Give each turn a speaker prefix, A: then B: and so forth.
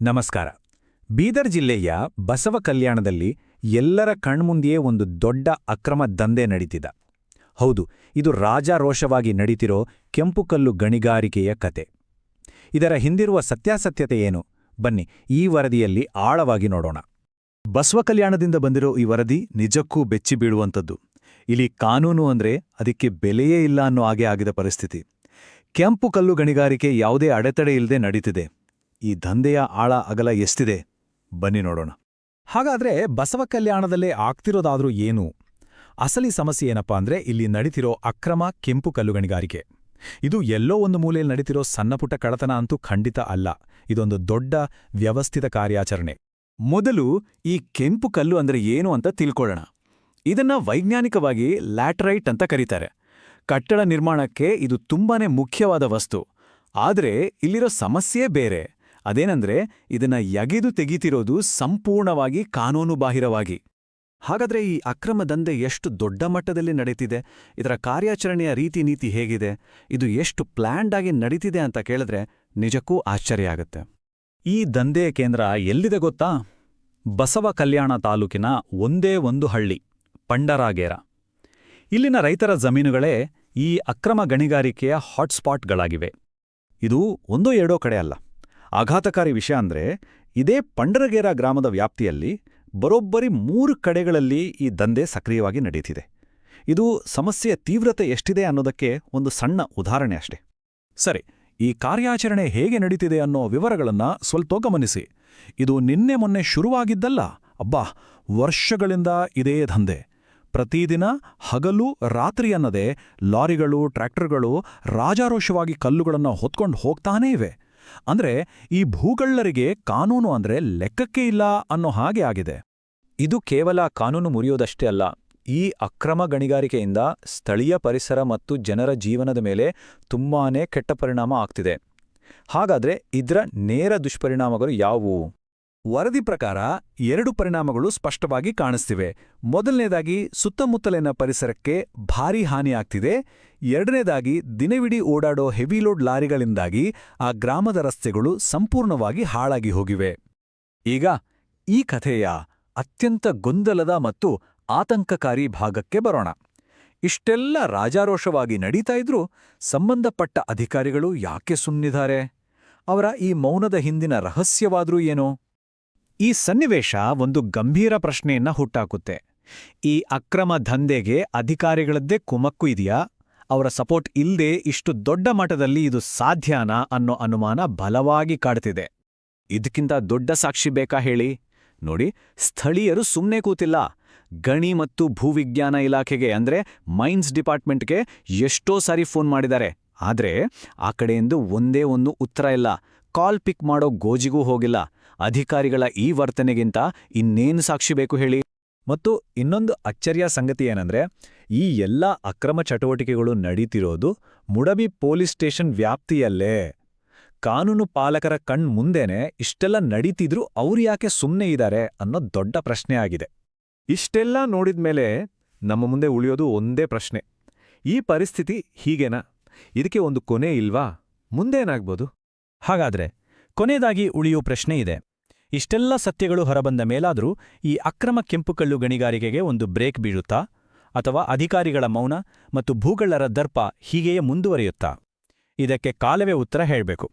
A: ನಮಸ್ಕಾರ. ಬೀದರ್ ಜಿಲ್ಲೆಯ ಬಸವ ಕಲ್ಯಾಣದಲ್ಲಿ ಎಲ್ಲರ ಕಣ್ಮುಂದೆಯೇ ಒಂದು ದೊಡ್ಡ ಅಕ್ರಮ ದಂಧೆ ನಡೀತಿದ. ಹೌದು, ಇದು ರಾಜಾರೋಷವಾಗಿ ನಡೀತಿರೋ ಕೆಂಪುಕಲ್ಲು ಗಣಿಗಾರಿಕೆಯ ಕತೆ. ಇದರ ಹಿಂದಿರುವ ಸತ್ಯಾಸತ್ಯತೆ ಏನು? ಬನ್ನಿ ಈ ವರದಿಯಲ್ಲಿ ಆಳವಾಗಿ ನೋಡೋಣ.
B: ಬಸವ ಕಲ್ಯಾಣದಿಂದ ಬಂದಿರೋ ಈ ವರದಿ ನಿಜಕ್ಕೂ ಬೆಚ್ಚಿ ಬೀಳುವಂಥದ್ದು. ಇಲ್ಲಿ ಕಾನೂನು ಅಂದ್ರೆ ಅದಕ್ಕೆ ಬೆಲೆಯೇ ಇಲ್ಲ ಅನ್ನೋ ಹಾಗೆ ಆಗಿದ ಪರಿಸ್ಥಿತಿ. ಕೆಂಪು ಕಲ್ಲು ಗಣಿಗಾರಿಕೆ ಯಾವುದೇ ಅಡೆತಡೆ ಇಲ್ಲದೆ ನಡೀತಿದೆ. ಈ ದಂಧೆಯ ಆಳ ಅಗಲ ಎಷ್ಟಿದೆ? ಬನ್ನಿ ನೋಡೋಣ.
C: ಹಾಗಾದ್ರೆ ಬಸವ ಕಲ್ಯಾಣದಲ್ಲೇ ಆಗ್ತಿರೋದಾದ್ರೂ ಏನು? ಅಸಲಿ ಸಮಸ್ಯೆ ಏನಪ್ಪಾ ಅಂದ್ರೆ ಇಲ್ಲಿ ನಡೀತಿರೋ ಅಕ್ರಮ ಕೆಂಪು ಕಲ್ಲುಗಣಿಗಾರಿಕೆ. ಇದು ಎಲ್ಲೋ ಒಂದು ಮೂಲೆಯಲ್ಲಿ ನಡೀತಿರೋ ಸಣ್ಣಪುಟ್ಟ ಕಡತನ ಅಂತೂ ಖಂಡಿತ ಅಲ್ಲ. ಇದೊಂದು ದೊಡ್ಡ ವ್ಯವಸ್ಥಿತ ಕಾರ್ಯಾಚರಣೆ.
B: ಮೊದಲು ಈ ಕೆಂಪು ಕಲ್ಲು ಅಂದ್ರೆ ಏನು ಅಂತ ತಿಳ್ಕೊಳ್ಳೋಣ. ಇದನ್ನ ವೈಜ್ಞಾನಿಕವಾಗಿ ಲ್ಯಾಟರೈಟ್ ಅಂತ ಕರೀತಾರೆ. ಕಟ್ಟಡ ನಿರ್ಮಾಣಕ್ಕೆ ಇದು ತುಂಬಾನೇ ಮುಖ್ಯವಾದ ವಸ್ತು. ಆದ್ರೆ ಇಲ್ಲಿರೋ ಸಮಸ್ಯೆ ಬೇರೆ. ಅದೇನಂದ್ರೆ ಇದನ್ನ ಯಗೆದು ತೆಗೀತಿರೋದು ಸಂಪೂರ್ಣವಾಗಿ ಕಾನೂನುಬಾಹಿರವಾಗಿ. ಹಾಗಾದ್ರೆ ಈ ಅಕ್ರಮ ದಂಧೆ ಎಷ್ಟು ದೊಡ್ಡ ಮಟ್ಟದಲ್ಲಿ ನಡೀತಿದೆ? ಇದರ ಕಾರ್ಯಾಚರಣೆಯ ರೀತಿ ನೀತಿ ಹೇಗಿದೆ? ಇದು ಎಷ್ಟು ಪ್ಲ್ಯಾಂಡ್ ಆಗಿ ನಡೀತಿದೆ ಅಂತ ಕೇಳಿದ್ರೆ ನಿಜಕ್ಕೂ ಆಶ್ಚರ್ಯ ಆಗುತ್ತೆ.
C: ಈ ದಂಧೆಯ ಕೇಂದ್ರ ಎಲ್ಲಿದೆ ಗೊತ್ತಾ? ಬಸವ ಕಲ್ಯಾಣ ತಾಲೂಕಿನ ಒಂದೇ ಒಂದು ಹಳ್ಳಿ, ಪಂಡರಾಗೇರ. ಇಲ್ಲಿನ ರೈತರ ಜಮೀನುಗಳೇ ಈ ಅಕ್ರಮ ಗಣಿಗಾರಿಕೆಯ ಹಾಟ್ಸ್ಪಾಟ್ಗಳಾಗಿವೆ
B: ಇದು ಒಂದೋ ಎರಡೋ ಕಡೆ ಅಲ್ಲ. ಆಘಾತಕಾರಿ ವಿಷಯ ಅಂದ್ರೆ ಇದೇ ಪಂಡರಗೇರ ಗ್ರಾಮದ ವ್ಯಾಪ್ತಿಯಲ್ಲಿ ಬರೋಬ್ಬರಿ ಮೂರು ಕಡೆಗಳಲ್ಲಿ ಈ ದಂಧೆ ಸಕ್ರಿಯವಾಗಿ ನಡೀತಿದೆ. ಇದು ಸಮಸ್ಯೆಯ ತೀವ್ರತೆ ಎಷ್ಟಿದೆ ಅನ್ನೋದಕ್ಕೆ ಒಂದು ಸಣ್ಣ ಉದಾಹರಣೆ ಅಷ್ಟೆ.
C: ಸರಿ, ಈ ಕಾರ್ಯಾಚರಣೆ ಹೇಗೆ ನಡೀತಿದೆ ಅನ್ನೋ ವಿವರಗಳನ್ನ ಸ್ವಲ್ಪ ಗಮನಿಸಿ. ಇದು ನಿನ್ನೆ ಮೊನ್ನೆ ಶುರುವಾಗಿದ್ದಲ್ಲ, ಅಬ್ಬಾ, ವರ್ಷಗಳಿಂದ ಇದೇ ದಂಧೆ. ಪ್ರತಿದಿನ ಹಗಲು ರಾತ್ರಿ ಅನ್ನದೇ ಲಾರಿಗಳು, ಟ್ರ್ಯಾಕ್ಟರ್ಗಳು ರಾಜಾರೋಷವಾಗಿ ಕಲ್ಲುಗಳನ್ನು ಹೊತ್ಕೊಂಡು ಹೋಗ್ತಾನೇ ಇವೆ. ಅಂದ್ರೆ ಈ ಭೂಗಳ್ಳರಿಗೆ ಕಾನೂನು ಅಂದ್ರೆ ಲೆಕ್ಕಕ್ಕೆ ಇಲ್ಲ ಅನ್ನೋ ಹಾಗೆ ಆಗಿದೆ.
A: ಇದು ಕೇವಲ ಕಾನೂನು ಮುರಿಯೋದಷ್ಟೇ ಅಲ್ಲ, ಈ ಅಕ್ರಮ ಗಣಿಗಾರಿಕೆಯಿಂದ ಸ್ಥಳೀಯ ಪರಿಸರ ಮತ್ತು ಜನರ ಜೀವನದ ಮೇಲೆ ತುಂಬಾನೇ ಕೆಟ್ಟ ಪರಿಣಾಮ ಆಗ್ತಿದೆ. ಹಾಗಾದ್ರೆ ಇದ್ರ ನೇರ ದುಷ್ಪರಿಣಾಮಗಳು ಯಾವುವು?
C: ವರದಿ ಪ್ರಕಾರ ಎರಡು ಪರಿಣಾಮಗಳು ಸ್ಪಷ್ಟವಾಗಿ ಕಾಣಿಸ್ತಿವೆ. ಮೊದಲನೇದಾಗಿ ಸುತ್ತಮುತ್ತಲಿನ ಪರಿಸರಕ್ಕೆ ಭಾರೀ ಹಾನಿಯಾಗ್ತಿದೆ ಎರಡನೇದಾಗಿ ದಿನವಿಡೀ ಓಡಾಡೋ ಹೆವಿ ಲೋಡ್ ಲಾರಿಗಳಿಂದಾಗಿ ಆ ಗ್ರಾಮದ ರಸ್ತೆಗಳು ಸಂಪೂರ್ಣವಾಗಿ ಹಾಳಾಗಿ ಹೋಗಿವೆ.
B: ಈಗ ಈ ಕಥೆಯ ಅತ್ಯಂತ ಗೊಂದಲದ ಮತ್ತು ಆತಂಕಕಾರಿ ಭಾಗಕ್ಕೆ ಬರೋಣ. ಇಷ್ಟೆಲ್ಲ ರಾಜಾರೋಷವಾಗಿ ನಡೀತಾ ಇದ್ರೂ ಸಂಬಂಧಪಟ್ಟ ಅಧಿಕಾರಿಗಳು ಯಾಕೆ ಸುಮ್ಮನಿದ್ದಾರೆ ಅವರ ಈ ಮೌನದ ಹಿಂದಿನ ರಹಸ್ಯವಾದ್ರೂ ಏನೋ?
C: ಈ ಸನ್ನಿವೇಶ ಒಂದು ಗಂಭೀರ ಪ್ರಶ್ನೆಯನ್ನ ಹುಟ್ಟಾಕುತ್ತೆ. ಈ ಅಕ್ರಮ ದಂಧೆಗೆ ಅಧಿಕಾರಿಗಳದ್ದೇ ಕುಮಕ್ಕು ಇದೆಯಾ? ಅವರ ಸಪೋರ್ಟ್ ಇಲ್ಲದೆ ಇಷ್ಟು ದೊಡ್ಡ ಮಟ್ಟದಲ್ಲಿ ಇದು ಸಾಧ್ಯನಾ ಅನ್ನೋ ಅನುಮಾನ ಬಲವಾಗಿ ಕಾಡ್ತಿದೆ.
B: ಇದಕ್ಕಿಂತ ದೊಡ್ಡ ಸಾಕ್ಷಿ ಬೇಕಾ ಹೇಳಿ? ನೋಡಿ, ಸ್ಥಳೀಯರು ಸುಮ್ಮನೆ ಕೂತಿಲ್ಲ. ಗಣಿ ಮತ್ತು ಭೂವಿಜ್ಞಾನ ಇಲಾಖೆಗೆ ಅಂದ್ರೆ ಮೈನ್ಸ್ ಡಿಪಾರ್ಟ್ಮೆಂಟ್ಗೆ ಎಷ್ಟೋ ಸಾರಿ ಫೋನ್ ಮಾಡಿದ್ದಾರೆ. ಆದ್ರೆ ಆ ಕಡೆಯಿಂದ ಒಂದೇ ಒಂದು ಉತ್ತರ ಇಲ್ಲ. ಕಾಲ್ ಪಿಕ್ ಮಾಡೋ ಗೋಜಿಗೂ ಹೋಗಿಲ್ಲ. ಅಧಿಕಾರಿಗಳ ಈ ವರ್ತನೆಗಿಂತ ಇನ್ನೇನು ಸಾಕ್ಷಿ ಬೇಕು ಹೇಳಿ?
C: ಮತ್ತು ಇನ್ನೊಂದು ಅಚ್ಚರಿಯ ಸಂಗತಿ ಏನಂದ್ರೆ, ಈ ಎಲ್ಲ ಅಕ್ರಮ ಚಟುವಟಿಕೆಗಳು ನಡೀತಿರೋದು ಮುಡಬಿ ಪೊಲೀಸ್ ಸ್ಟೇಷನ್ ವ್ಯಾಪ್ತಿಯಲ್ಲೇ. ಕಾನೂನು ಪಾಲಕರ ಕಣ್ ಮುಂದೆನೆ ಇಷ್ಟೆಲ್ಲ ನಡೀತಿದ್ರೂ ಅವ್ರು ಯಾಕೆ ಸುಮ್ಮನೆ ಇದ್ದಾರೆ ಅನ್ನೋ ದೊಡ್ಡ ಪ್ರಶ್ನೆ ಆಗಿದೆ.
B: ಇಷ್ಟೆಲ್ಲ ನೋಡಿದ್ಮೇಲೆ ನಮ್ಮ ಮುಂದೆ ಉಳಿಯೋದು ಒಂದೇ ಪ್ರಶ್ನೆ. ಈ ಪರಿಸ್ಥಿತಿ ಹೀಗೇನಾ? ಇದಕ್ಕೆ ಒಂದು ಕೊನೆ ಇಲ್ವಾ? ಮುಂದೇನಾಗ್ಬೋದು?
C: ಹಾಗಾದ್ರೆ ಕೊನೆಯದಾಗಿ ಉಳಿಯೋ ಪ್ರಶ್ನೆ ಇದೆ. ಇಷ್ಟೆಲ್ಲ ಸತ್ಯಗಳು ಹೊರಬಂದ ಮೇಲಾದರೂ ಈ ಅಕ್ರಮ ಕೆಂಪುಕಲ್ಲು ಗಣಿಗಾರಿಕೆಗೆ ಒಂದು ಬ್ರೇಕ್ ಬೀಳುತ್ತಾ? ಅಥವಾ ಅಧಿಕಾರಿಗಳ ಮೌನ ಮತ್ತು ಭೂಗಳ್ಳರ ದರ್ಪ ಹೀಗೆಯೇ ಮುಂದುವರಿಯುತ್ತಾ? ಇದಕ್ಕೆ ಕಾಲವೇ ಉತ್ತರ ಹೇಳಬೇಕು.